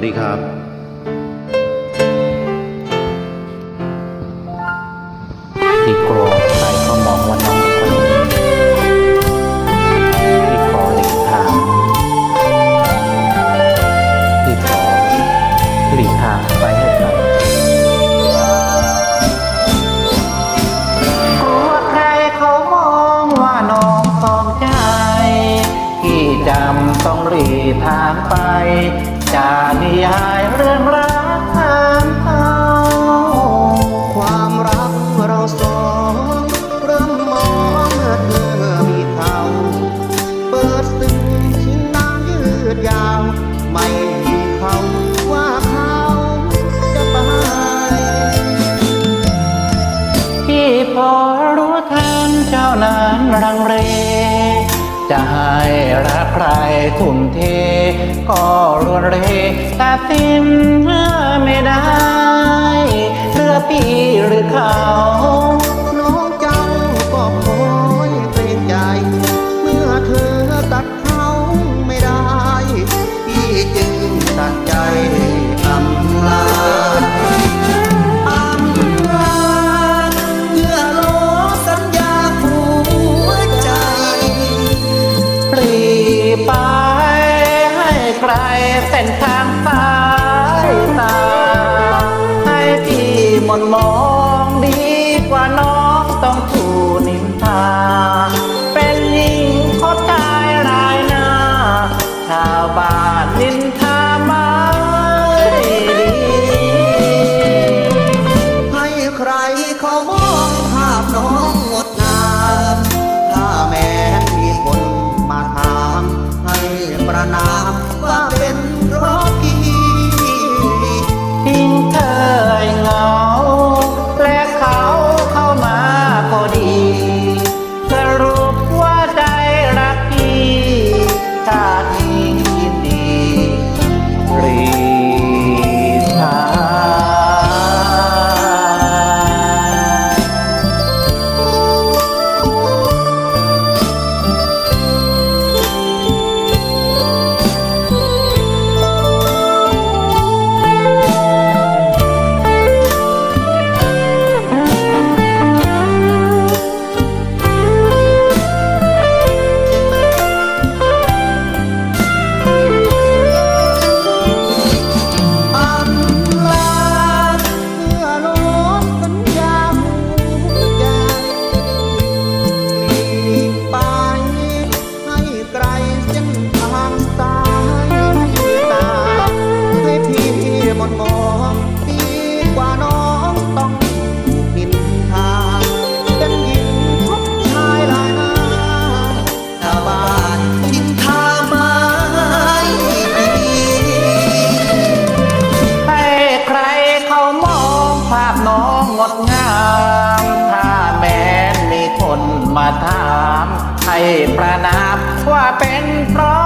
วัสดีครับที่กลัวใครเขามองว่าน้องเป็นคนดีที่ขอหลีกทางที่ขอหลีกทางไปให้ใครกลัวใครเขามองว่าน้องสองใจ ที่จำต้องหลีทางไป จากนิยายเรื่องรักทางเขาความรักเราสองเริ่มมองเมื่อเธอมีเขาเปิดซึ้งชิ้นน้ำยืดยาว ไม่มีเขาว่าเขาจะไปพี่พอรู้ทันเจ้านั้นรังเร จะให้รักใครทุ่มเทก็รวนเรตัดสิน เส้นทางสายตา ให้พี่มนมองดีกว่าน้องต้องถูนินทา เป็นหญิงคบชายรายหน้า ชาวบ้านนินทาไม่ดี ให้ใครเขามองภาพน้องงดงามถ้าแม้มีคนมาถาม ให้ประนามว่า ถามให้ประนามว่าเป็นเพราะ